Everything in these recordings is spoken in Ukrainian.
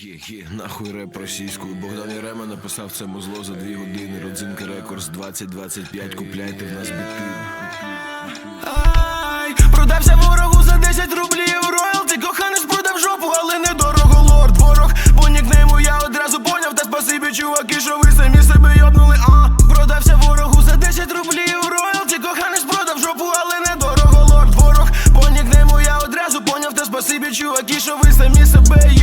Є-є, нахуй реп російською. Богдан Ярема написав це музло за дві години. Родзинка Рекордс 2025. Купляйте в нас біти. Ай, продався ворогу за 10 рублів роялті Коханець продав жопу, але недорого лорд ворог По нікнейму я одразу поняв, та спасибі, чуваки, що ви самі себе йобнули, а Продався ворогу за 10 рублів роялті Коханець продав жопу, але недорого лорд ворог По нікнейму я одразу поняв, та спасибі, чуваки, що ви самі себе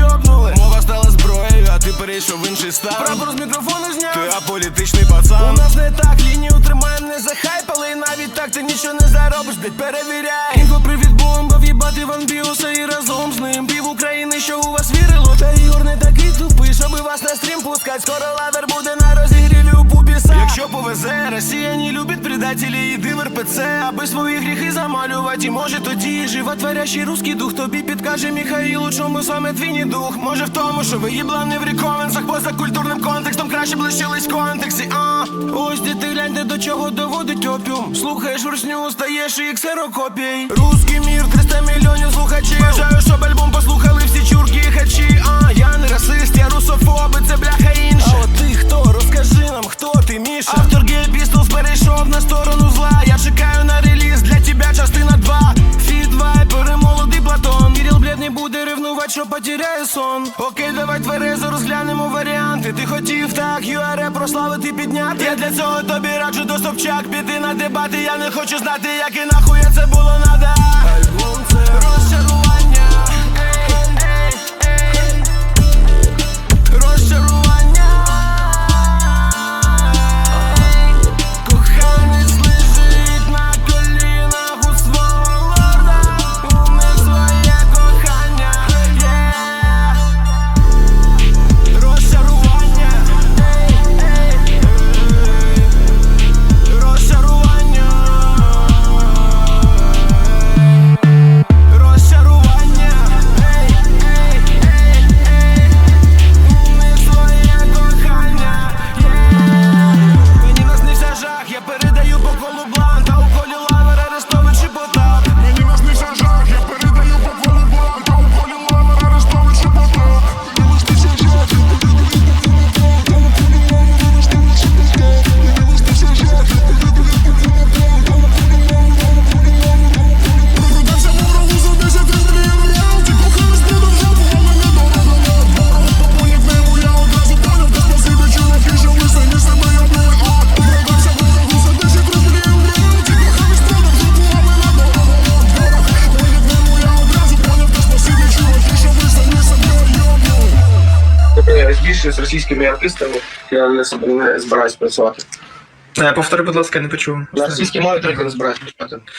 інший стан. Прапор з мікрофону зняв. Ти аполітичний пацан. У нас не так, лінію тримаємо, не захайпали. І навіть так ти нічого не заробиш, блять, перевіряй. Інфо привіт бомба, в'їбати вам Біуса і разом з ним. Пів України, що у вас вірило. Та Ігор не такий тупий, щоби вас на стрім пускать. Скоро лавер буде на повезе, Росія не любить предателі і дилер ПЦ Аби свої гріхи замалювати, і може тоді Животворящий русський дух тобі підкаже Міхаїл, чому саме твій дух? Може в тому, що ви їблани в рекомендсах Поза культурним контекстом краще б лишились в контексті а Ось де ти гляньте до чого доводить опіум. Слухаєш русню, стаєш і ксерокопій. Русський мір, 300 мільйонів слухачів. Бажаю, щоб альбом що потеряє сон. Окей, давай тверезо розглянемо варіанти. Ти хотів так, ЮАРЕ прославити підняти. Я для цього тобі раджу до Собчак піти на дебати Я не хочу знати, як і нахуя це було надо. Альбом це більше з російськими артистами я не збираюсь працювати. Е, Повтори, будь ласка, не почув. Російські мають тільки не збираюсь працювати.